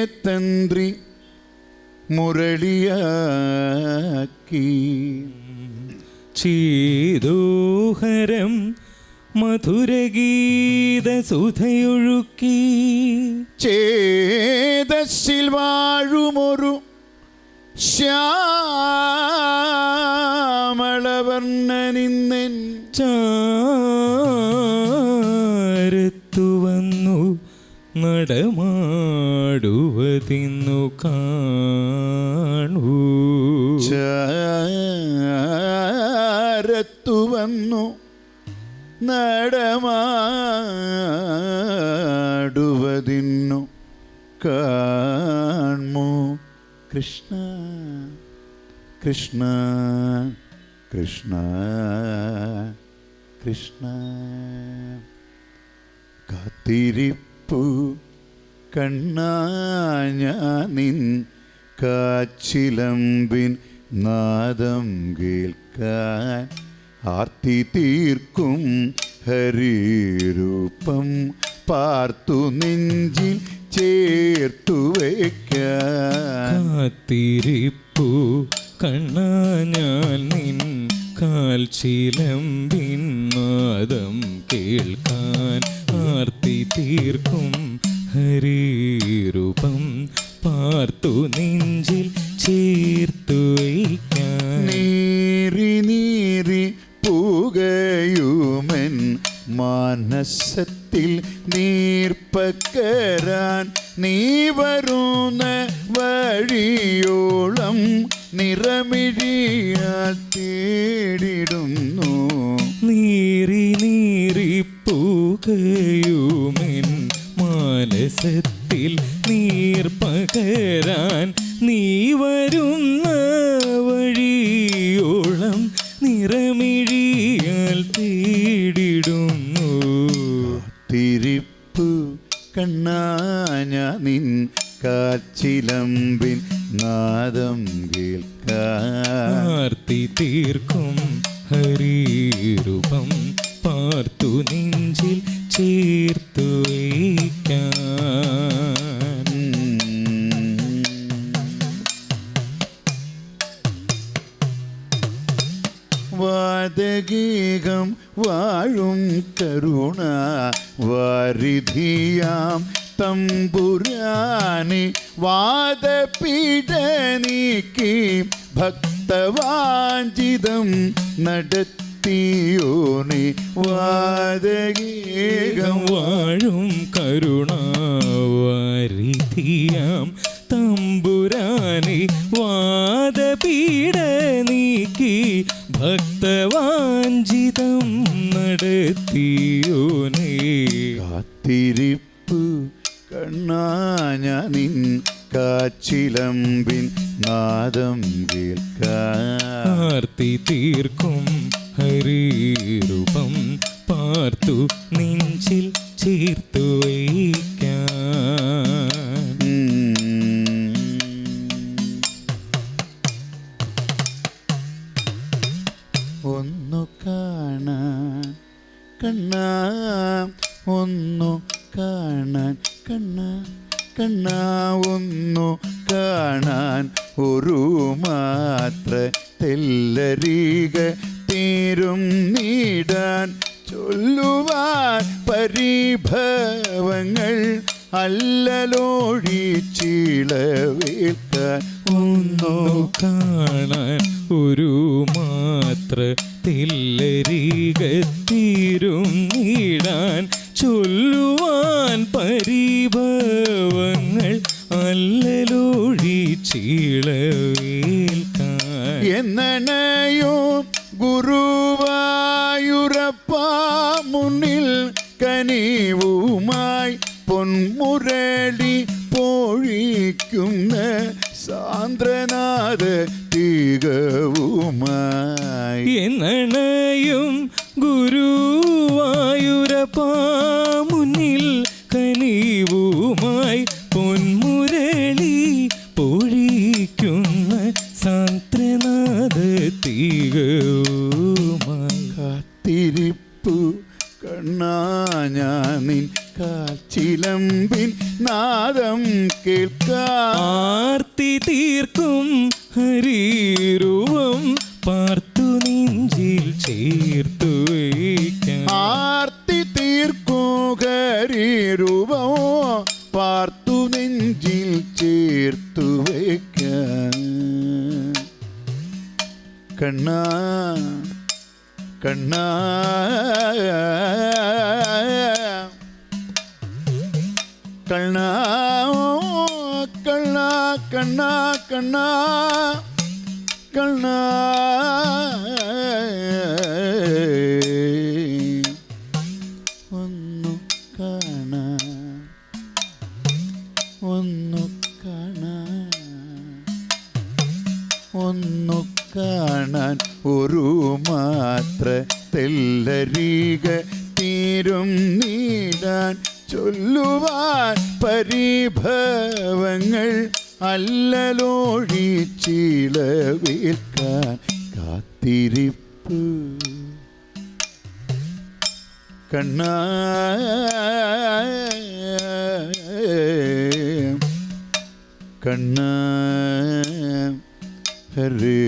ഹൃദയതന്ത്രി മുരളിയാക്കി. ചീതോഹരം മധുരഗീത സുധയൊഴുക്കി ചേതസ്സിൽ വാഴുമൊരു ശ്യാമളവർണനിന്നൻ ചാരത്ത് നടമാടുവതിന്നു കാണൂ. ചാരത്തു വന്നു നടമാടുവതിന്നു കാൺമു കൃഷ്ണ കൃഷ്ണ കൃഷ്ണ കൃഷ്ണ. കാത്തിരിപ്പു കണ്ണാഞ്ഞ നിൻ കാച്ചിലമ്പിൻ നാദം കേൾക്കാൻ ആർത്തി തീർക്കും ഹരിരൂപം പാർത്തു നെഞ്ചിൽ ചേർത്തു വയ്ക്കാൻ. കാത്തിരിപ്പു കണ്ണാ ഞാൻ നിൻ കാൽ ചിലമ്പിൻ നാദം കേൾക്കാൻ. തീർക്കും. ഹരീരൂപം പാർത്തു നെഞ്ചിൽ ചേർത്തു നേറി നേറി പൂകയുമൻ മാനസത്തിൽ നീർപ്പക്കരാൻ. നീ വരുന്ന വഴിയോളം നിറമിഴിയാൽ തേടിടുന്നു കേൾക്കാൻ. തീർക്കും വാദപീഠ നീക്കി ഭക്തവാഞ്ചിതം നടത്തിയോണി വാദഗീകം വാഴും കരുണാവാരിധിയാം തമ്പുരാനെ വാദപീഠ നീക്കി ഭക്തവാഞ്ചിതം നടത്തിയോനെ കാത്തിരിപ്പു കണ്ണാഞ്ഞ നിൻ കാച്ചിലമ്പിൻ നാദം കേൾക്കാർത്തി തീർക്കും ഹരിരൂപം പാർത്തു നെഞ്ചിൽ ചേർത്തു വയ്ക്കാൻ. ഒന്നു കാണാൻ കണ്ണാ ഒന്നു കാണാൻ കണ്ണ കണ്ണ ഒന്നു കാണാൻ. ഒരു മാത്ര തെല്ലരീക തീരും നീടാൻ ചൊല്ലുവാൻ പരിഭവങ്ങൾ അല്ലലോഴിച്ചിളവേൽക്കാൻ. ഒന്നു കാണാൻ ഒരു മാത്ര തെല്ലരീകത്തീരും എന്നണയും ഗുരുവായൂരപ്പാ മുന്നിൽ കനീവുമായി പൊന്മുരളി പൊഴിക്കുന്ന സാന്ത്രനാഥ തികവുമായി. കാത്തിരിപ്പു കണ്ണാഞ്ഞാനിൻ കാച്ചിലമ്പിൻ നാദം കേൾക്കാർ കണ്ണാ കണ്ണാ കണ്ണാ കണ്ണാ കണ്ണാ. ഒന്നു കാണാൻ ഒന്നു കാണാൻ ഒന്നു കാണാൻ ഒരു മാത്ര തെല്ലരീക തീരും നീടാൻ ചൊല്ലുവാൻ പരിഭവങ്ങൾ അല്ലലോഴിച്ചിളവേൽക്കാൻ കാത്തിരിപ്പ്. കണ്ണ കണ്ണ ഹരേ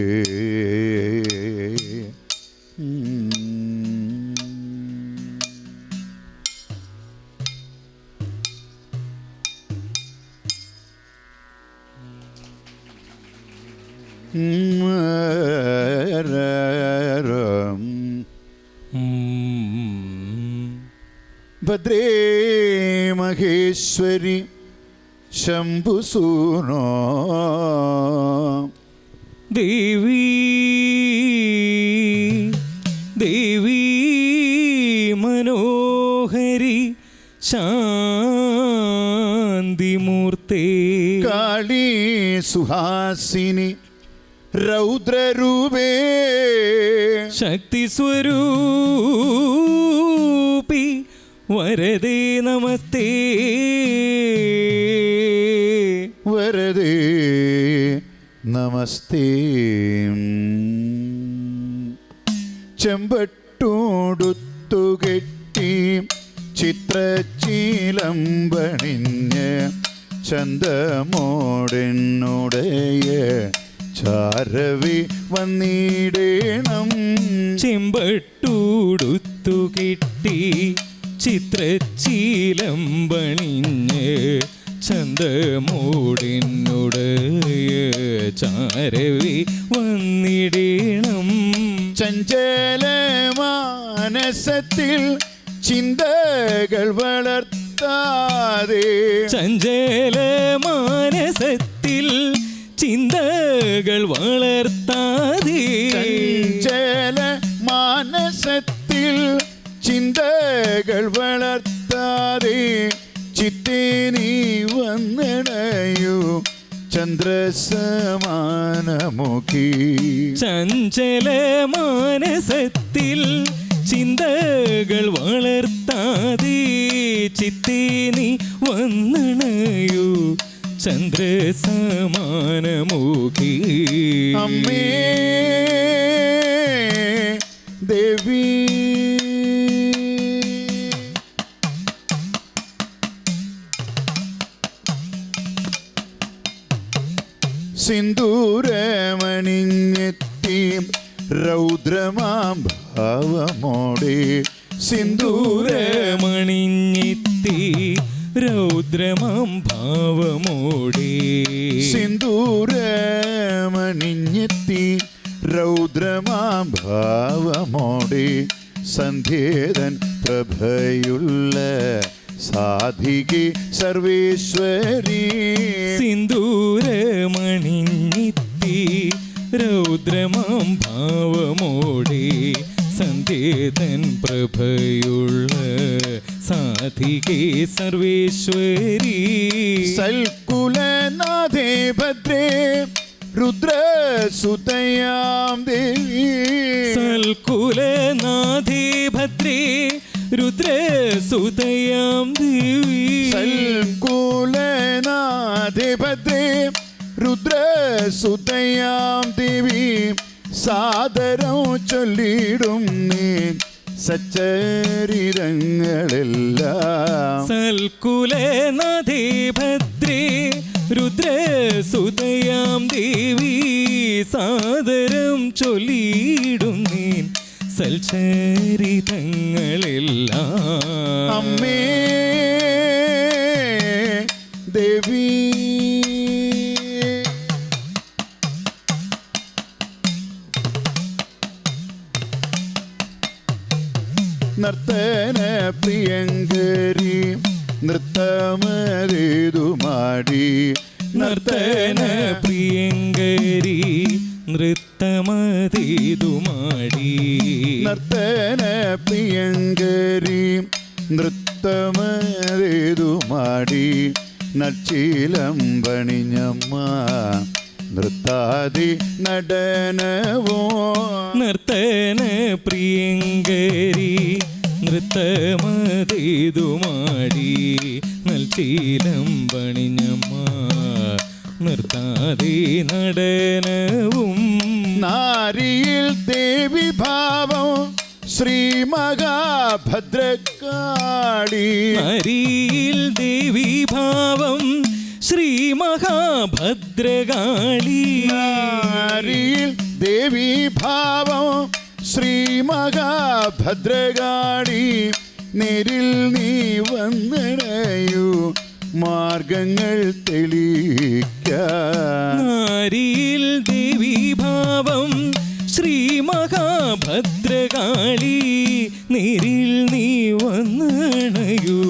മഹേശ്വരി ശംഭുസൂനോ ദേവി ദേവി മനോഹരി ശാന്തിമൂർത്തി. കാളി സുഹാസിനി രൗദ്രരൂപേ. ശക്തി സ്വരൂപി വരദേ നമസ്തേ. വരദേ നമസ്തേ. ചെമ്പട്ടോടുത്തുകെട്ടി പണിഞ്ഞ് ചന്തമോടെന്നുടയ ചാരവി വന്നിടേണം. ചെമ്പട്ടൂടുത്തു കിട്ടി ചിത്രച്ചീലമ്പണിഞ്ഞ് ചന്തമോടിനുടയ ചാരവി വന്നിടേണം. ചഞ്ചല മാനസത്തിൽ ചിന്തകൾ വളർത്താതെ. ചഞ്ചല മാനസത്തിൽ ചിന്തകൾ വളർത്താതെ. ചഞ്ചല മാനസത്തിൽ ചിന്തകൾ വളർത്താതെ. ചിത്തേ നീ വന്നിടയൂ. ചന്ദ്രസമാനമുഖി. ചഞ്ചല മാനസത്തിൽ ചിന്തകൾ വളർത്താതെ ചിത്തേ നീ വന്നണയു ചന്ദ്രസമാനമുഖി. അമ്മേ. സിന്ദൂരമണിഞ്ഞെത്തി രൗദ്രമാം ഭാവമോടെ സന്ധ്യേതൻ പ്രഭയുള്ള സാധികി സർവേശ്വരി. സിന്ദൂരമണിഞ്ഞെത്തി രൗദ്രമാം ഭാവമോടെ സന്ധ്യേതൻ പ്രഭയുള്ള സാധികേ സർവേശ്വരി. സൽകുലനാഥേ ഭദ്രേ രുദ്രസുതയാം ദേവി. സൽകുലനാഥേ ഭദ്രേ രുദ്രസുതയാം ദേവി. സൽകുലനാഥേ ഭദ്രേ രുദ്രസുതയാം ദേവി. സാദരം ചൊല്ലിടും നീ സച്ചരിതങ്ങളെല്ലാം. സൽകുലനാഥേ ഭദ്രേ രുദ്രസുതയാം ദേവി സാദരം ചൊല്ലിയിടും നീൻ സൽചരിതങ്ങളെല്ലാം. അമ്മേ ദേവി. നർത്തന പ്രിയങ്കരി നൃത്തമരേതു മാടി നർത്തന പ്രിയങ്കരി നൃത്തമതേതുമാടി നർത്തന പ്രിയങ്കരി നൃത്തമരേതു മാടി നച്ചിലം പണിഞ്ഞമ്മ നൃത്താതി നടനവോ. നർത്തന പ്രിയങ്കരി നൃത്തമതേതുമാടി നൽചീലം പണിഞ്ഞമ്മ നിർത്താതെ നടനവും. നാരിയിൽ ദേവി ഭാവം ശ്രീ മഹാഭദ്രകാളി അരിയിൽ ദേവി ഭാവം ശ്രീ മഹാഭദ്രകാളി നാരിയിൽ ദേവി ഭാവം ശ്രീ മഹാഭദ്രകാളി നേരിൽ നീ വന്നിടയൂ മാർഗങ്ങൾ തെളിയിക്കാൻ നാരിയിൽ ദേവി ഭാവം ശ്രീ മഹാഭദ്രകാളി നേരിൽ നീ വന്നിടയൂ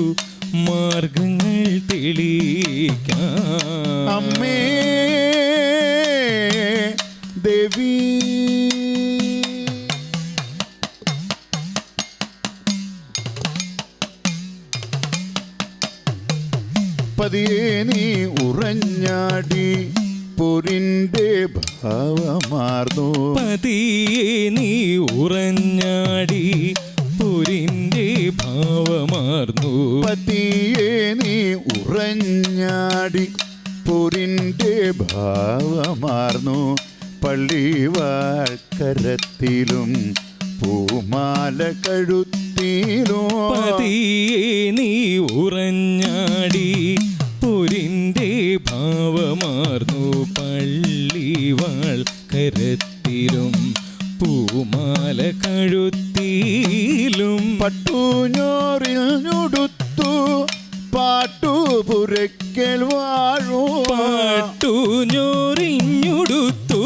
മാർഗങ്ങൾ തെളിയിക്കാം. അമ്മേ ഉറഞ്ഞാടി പൊരിന്റെ ഭാവമാർന്നു. പതിയെ നീ ഉറഞ്ഞാടി പൊരിന്റെ ഭാവമാർന്നു. പതിയെ നീ ഉറഞ്ഞാടി പൊരിന്റെ ഭാവമാർന്നു. പള്ളിവാഴ്ക്കരത്തിലും പൂമാല കഴുത്തിലും പതിയെ നീ ഉറഞ്ഞാടി പള്ളിവാൾ കരത്തിലും പൂമാല കഴുത്തിയിലും പട്ടുഞ്ഞോറിൽ ഞുടുത്തു പാട്ടുപുരയ്ക്കൽ വാഴൂ. പാട്ടു ഞൊറിഞ്ഞുടുത്തു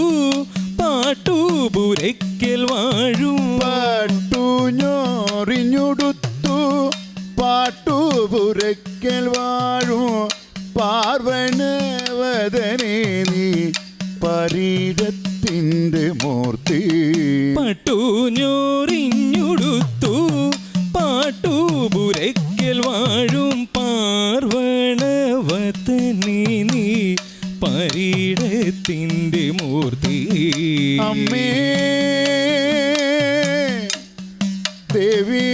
പാട്ടുപുരയ്ക്കൽ വാഴും. പാട്ടുഞ്ഞോറിഞ്ഞുടുത്തു പാട്ടുപുരയ്ക്കൽ വാഴും. പാർവണവദനേ നീ പരീരത്തിന്റെ അമ്മേ ദേവി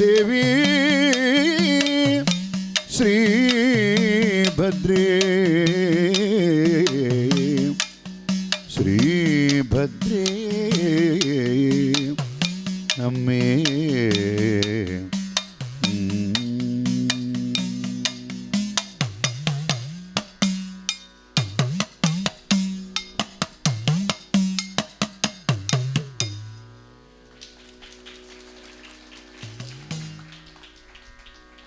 ദേവി ശ്രീഭദ്രേ ശ്രീഭദ്രേ അമ്മേ.